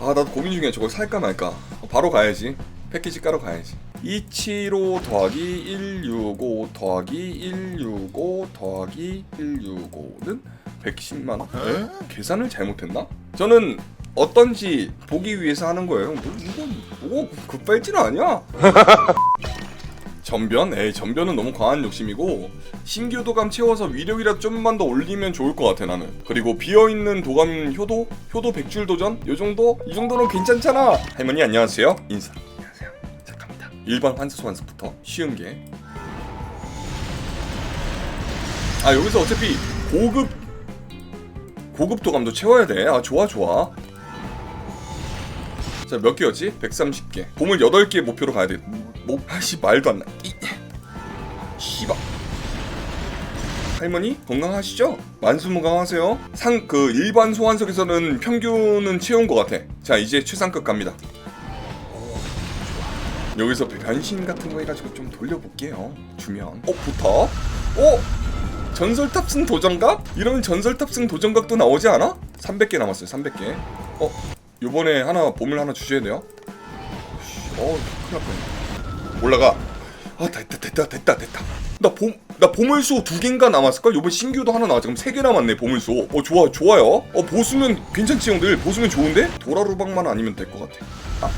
아 나도 고민 중이야 저걸 살까 말까 어, 바로 가야지 패키지 깔러 가야지 275 더하기 165 더하기 165 더하기 165는 110만원? 에? 계산을 잘못했나? 저는 어떤지 보기 위해서 하는 거예요 뭐, 이건 뭐 급발진 아니야 전변? 에이 전변은 너무 과한 욕심이고 신규 도감 채워서 위력이라 좀만 더 올리면 좋을 것 같아 나는. 그리고 비어있는 도감 효도? 효도 백줄 도전? 요 정도? 이 정도는 괜찮잖아. 할머니 안녕하세요. 인사. 안녕하세요. 자 갑니다. 일반 환수 소환수부터 쉬운 게. 아 여기서 어차피 고급 고급 도감도 채워야 돼아 좋아 좋아. 자 몇 개였지? 130개. 보물 8개 목표로 가야 돼. 뭐, 아씨 말도 안나. 이 씨발 할머니 건강하시죠? 만수무강하세요 상 그 일반 소환석에서는 평균은 채운 것 같아 자 이제 최상급 갑니다 여기서 변신 같은 거 해가지고 좀 돌려볼게요 주면 어 붙어? 어? 전설 탑승 도전각? 이러면 전설 탑승 도전각도 나오지 않아? 300개 남았어요 300개 어? 요번에 하나 보물 하나 주셔야 돼요 어 큰일 날 뻔했네 올라가 아 됐다 됐다 됐다 됐다 나 보, 나 보물소 두 개인가 남았을걸? 요번 신규도 하나 나왔지 그럼 세 개 남았네 보물소. 어 좋아 좋아요. 어 보수면 괜찮지 형들? 보수면 좋은데? 도라루방만 아니면 될 것 같아. 아.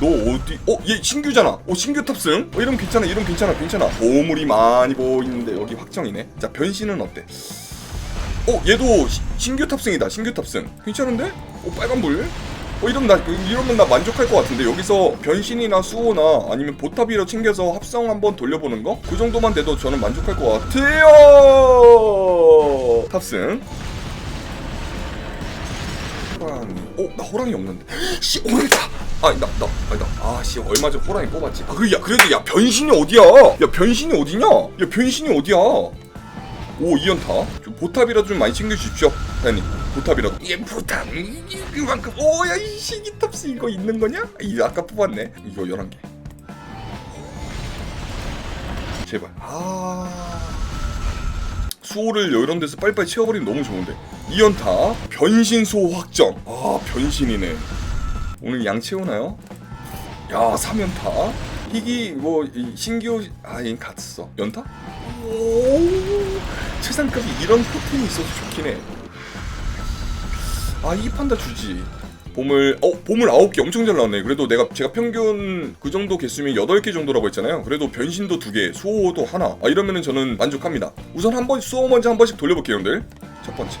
너 어디 어 얘 신규잖아. 어 신규 탑승? 어 이러면 괜찮아 이러면 괜찮아 괜찮아. 보물이 많이 보이는데 여기 확정이네. 자 변신은 어때? 어 얘도 시- 신규 탑승이다 신규 탑승. 괜찮은데? 어 빨간불 어 이러면 나 이러면 나 만족할 것 같은데 여기서 변신이나 수호나 아니면 보탑이라 챙겨서 합성 한번 돌려보는 거? 그 정도만 돼도 저는 만족할 것 같아요! 탑승. 호랑이. 어 나 호랑이 없는데. 씨 호랑이다! 아 나 나 아니 나아 씨 얼마 전 호랑이 뽑았지. 아, 그, 야 그래도 야 변신이 어디야? 야 변신이 어디냐? 야 변신이 어디야? 오 이연타. 좀 보탑이라도 좀 많이 챙겨주십시오 사장님 보탑이라도. 예 보탑 이- 이만큼 오야 이 시기탑스 이거 있는 거냐? 이 아까 뽑았네. 이거 11개. 제발. 아. 수호를 이런 데서 빨리빨리 채워버리면 너무 좋은데. 이연타 변신소 확정. 아 변신이네. 오늘 양 채우나요? 야 3연타 희귀 뭐이 신규 아얘 갔어. 연타? 오 최상급이 이런 포텐이 있어서 좋긴 해 아 이 판다 주지. 보물 어 보물 9개 엄청 잘 나왔네. 그래도 내가 제가 평균 그 정도 개수면 8개 정도라고 했잖아요. 그래도 변신도 2개 수호도 하나. 아 이러면은 저는 만족합니다. 우선 한 번 수호 먼저 한 번씩 돌려볼게요 여러분들. 첫 번째.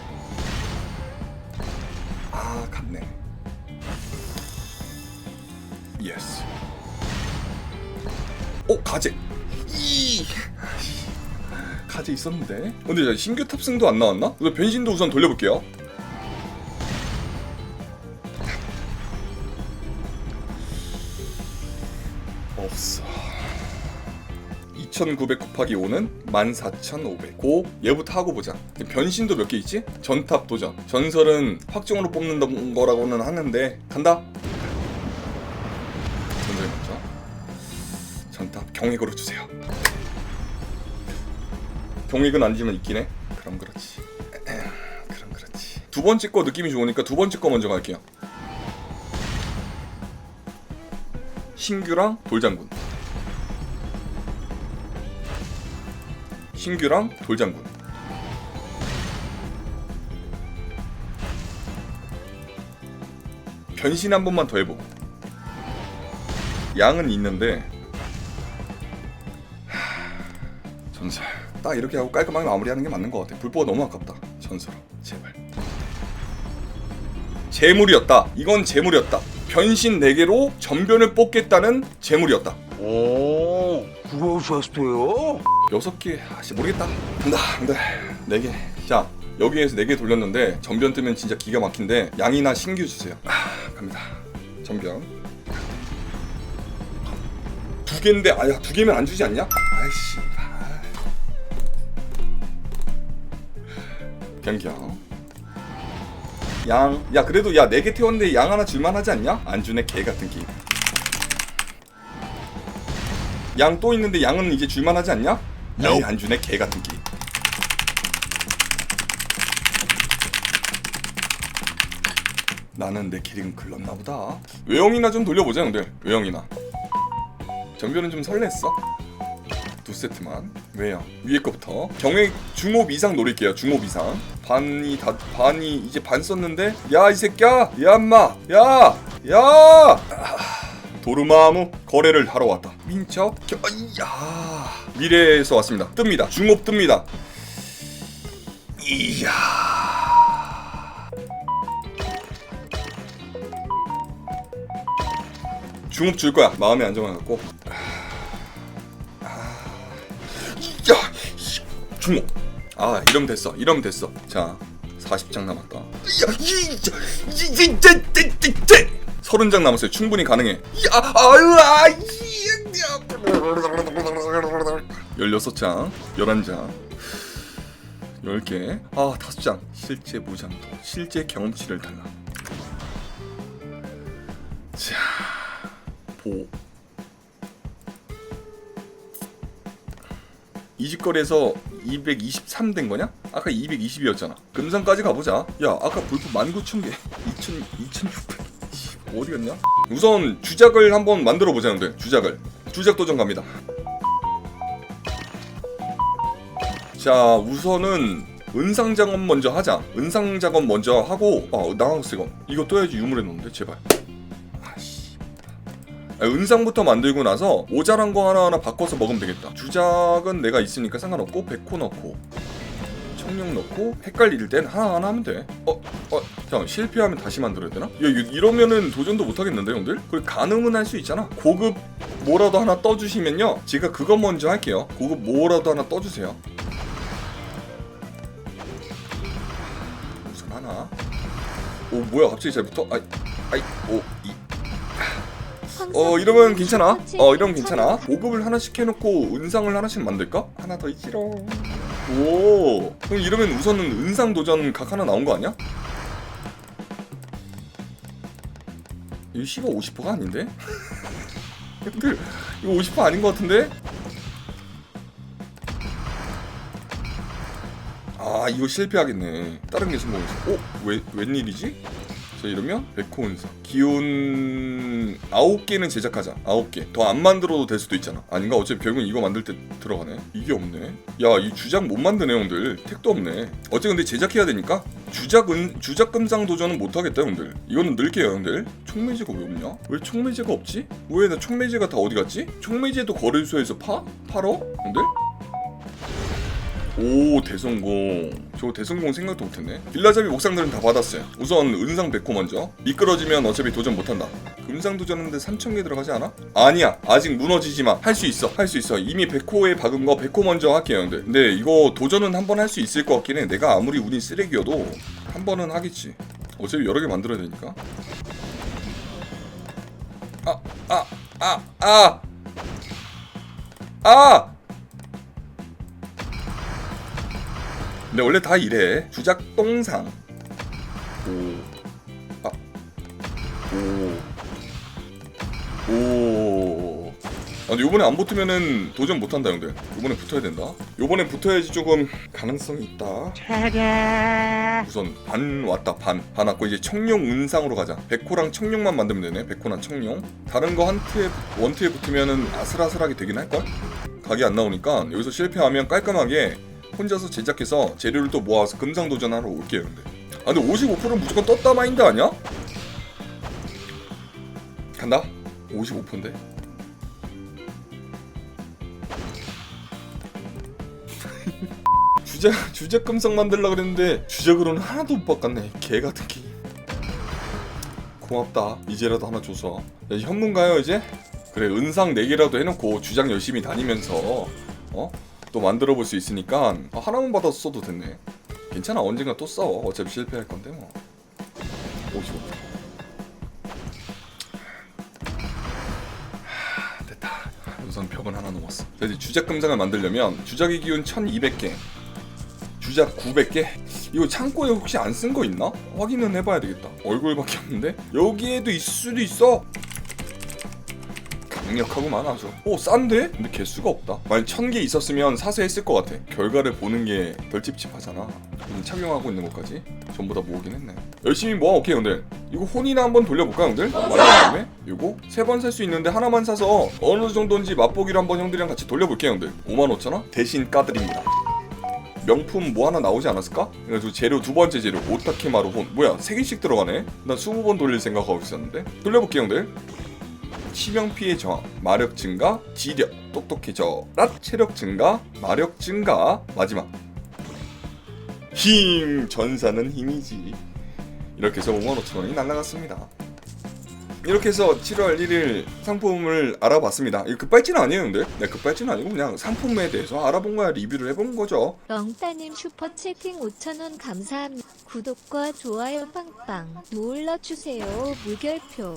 아 갔네. 예스 어 가제 이! 가제 있었는데? 근데 저 신규 탑승도 안 나왔나? 그래서 변신도 우선 돌려볼게요 2900 곱하기 5는 14500. 고 얘부터 하고 보자. 변신도 몇 개 있지? 전탑 도전. 전설은 확정으로 뽑는 거라고는 하는데 간다. 전설 먼저. 전탑 경액으로 주세요. 경액은 아니지만 있긴 해. 그럼 그렇지. 그럼 그렇지. 두 번째 거 느낌이 좋으니까 두 번째 거 먼저 갈게요. 신규랑 돌장군. 신규랑 돌장군. 변신 한 번만 더 해보고. 양은 있는데 하... 전설. 딱 이렇게 하고 깔끔하게 마무리하는 게 맞는 것 같아. 불보가 너무 아깝다. 전설. 제발. 재물이었다. 이건 재물이었다. 변신 4개로 전변을 뽑겠다는 재물이었다. 오, 그러셨어요? 여섯 개 아씨 모르겠다. 간다 간다. 네개. 자 여기에서 네 개 돌렸는데 전변 뜨면 진짜 기가 막힌데 양이나 신규 주세요. 아 갑니다. 전변. 두 개인데 아야 두 개면 안 주지 않냐? 아이씨. 아. 변경. 양야 그래도 야 네 개 태웠는데 양 하나 줄만하지 않냐? 안 주네 개 같은 게임 양 또 있는데 양은 이제 줄만하지 않냐? 아니 안 주네 개 같은 게임. 나는 내 기린 글렀나 보다. 외형이나 좀 돌려보자 형들. 외형이나. 전별은 좀 설렜어? 두 세트만. 왜요 위에 거부터. 경획 중업 이상 노릴게요 중업 이상. 반이 다 반이 이제 반 썼는데 야 이 새끼야! 야 엄마! 야야 도르마무 거래를 하러 왔다 민첩 겨, 이야 미래에서 왔습니다 뜹니다 중업 뜹니다 이야 중업 줄 거야 마음의 안정을 갖고 야 중업 아 이러면 됐어 이러면 됐어 자 40장 남았다 야이이이이이이 서른 장 남았어요 충분히 가능해 야 아유 아 16장 11장 10개 아 5장 실제 무장도 실제 경험치를 달라 자 보. 이 집거리에서 223 된 거냐? 아까 220이었잖아. 금산까지 가보자. 야, 아까 불프 19,000개. 2,000, 2,600. 어디 갔냐? 우선 주작을 한번 만들어 보자, 형들. 주작을. 주작 도전 갑니다. 자, 우선은 은상 작업 먼저 하자. 은상 작업 먼저 하고, 어, 나가고 이거. 이거 떠야지 유물에 넣는데, 제발. 아, 은상부터 만들고 나서 모자란 거 하나하나 바꿔서 먹으면 되겠다. 주작은 내가 있으니까 상관없고 백호 넣고 청룡 넣고 헷갈릴 땐 하나하나 하면 돼. 어, 어, 잠깐 실패하면 다시 만들어야 되나? 야, 이- 이러면은 도전도 못 하겠는데, 형들? 그리고 가늠은 할 수 있잖아. 고급 뭐라도 하나 떠주시면요, 제가 그거 먼저 할게요. 고급 뭐라도 하나 떠주세요. 우선 하나. 오, 뭐야, 갑자기 잘 붙어? 아이, 아이, 오, 이. 어 이러면 괜찮아 어 이러면 괜찮아 보급을 하나씩 해놓고 은상을 하나씩 만들까? 하나 더 있지롱 오 그럼 이러면 우선은 은상 도전 각 하나 나온 거 아니야? 이거 C가 50%가 아닌데? 이거 50% 아닌 것 같은데? 아 이거 실패하겠네 다른 게 성공했어 어? 왜, 웬일이지? 자 이러면 백호 은상 기운 9개는 제작하자 9개 더 안 만들어도 될 수도 있잖아 아닌가? 어차피 결국은 이거 만들 때 들어가네 이게 없네 야 이 주작 못 만드네 형들 택도 없네 어째 근데 제작해야 되니까 주작 은 주작 금상 도전은 못 하겠다 형들 이거는 늘게요 형들 촉매제가 왜 없냐? 왜 촉매제가 없지? 왜나 촉매제가 다 어디 갔지? 촉매제도 거래소에서 파? 팔어? 형들? 오 대성공. 저 대성공 생각도 못했네. 빌라잡이 목상들은 다 받았어요. 우선 은상 백호 먼저. 미끄러지면 어차피 도전 못한다. 금상 도전하는데 3,000개 들어가지 않아? 아니야. 아직 무너지지 마 할 수 있어. 할 수 있어. 이미 백호에 박은 거 백호 먼저 할게요 형들. 근데 이거 도전은 한 번 할 수 있을 것 같긴 해. 내가 아무리 운이 쓰레기여도 한 번은 하겠지. 어차피 여러 개 만들어야 되니까. 아 아 아 아! 아! 근데 원래 다 이래. 주작 똥상. 오. 아. 오. 오. 아, 근데 요번에 안 붙으면은 도전 못 한다, 형들. 요번에 붙어야 된다. 요번에 붙어야지 조금 가능성이 있다. 우선 반 왔다, 반. 반 왔고 이제 청룡 은상으로 가자. 백호랑 청룡만 만들면 되네. 백호랑 청룡. 다른 거 한 트에 원 트에 붙으면은 아슬아슬하게 되긴 할 걸. 각이 안 나오니까 여기서 실패하면 깔끔하게 혼자서 제작해서 재료를 또 모아서 금상 도전 하러 올게요 근데 아 근데 55%는 무조건 떴다 마인드 아니야? 간다 55%인데 주작 주작 금상 만들라 그랬는데 주작으로는 하나도 못 바꿨네 개 같은 게 고맙다 이제라도 하나 줘서 야, 현문가요 이제? 그래 은상 4개라도 해놓고 주작 열심히 다니면서 어? 또 만들어 볼 수 있으니까 아, 하나만 받아서 써도 됐네. 괜찮아 언젠가 또 써. 어차피 실패할 건데 뭐. 55. 하, 됐다. 우선 벽은 하나 넘었어. 자, 이제 주작 금상을 만들려면 주작의 기운 1200개, 주작 900개. 이거 창고에 혹시 안 쓴 거 있나? 확인은 해봐야 되겠다. 얼굴밖에 없는데 여기에도 있을 수도 있어. 강력하고만 아주 오 싼데? 근데 개수가 없다. 만약 천 개 있었으면 사서 했을 것 같아. 결과를 보는 게 덜 찝찝하잖아. 음, 착용하고 있는 것까지? 전부 다 모으긴 했네. 열심히 모아. 오케이 형들. 이거 혼이나 한번 돌려볼까 형들? 말한 다음에 이거 세 번 살 수 있는데 하나만 사서 어느 정도인지 맛보기로 한번 형들이랑 같이 돌려볼게요 형들. 55,000원? 대신 까드립니다. 명품 뭐 하나 나오지 않았을까? 그래가지고 재료 두 번째 재료 오타케마루 혼. 뭐야 세 개씩 들어가네? 난 20번 돌릴 생각하고 있었는데. 돌려볼게요 형들 치명 피해 저항 마력 증가 지력 똑똑해져라 체력 증가 마력 증가. 마지막. 힘 전사는 힘이지. 이렇게 해서 55,000원이 날라갔습니다. 이렇게 해서 7월 1일 상품을 알아봤습니다. 이거 급발진 아니에요 근데? 네, 급발진 아니고 그냥 상품에 대해서 알아본 거야 리뷰를 해본 거죠. 렁따님 슈퍼 채팅 5,000원 감사합니다. 구독과 좋아요 빵빵 눌러주세요. 무결표.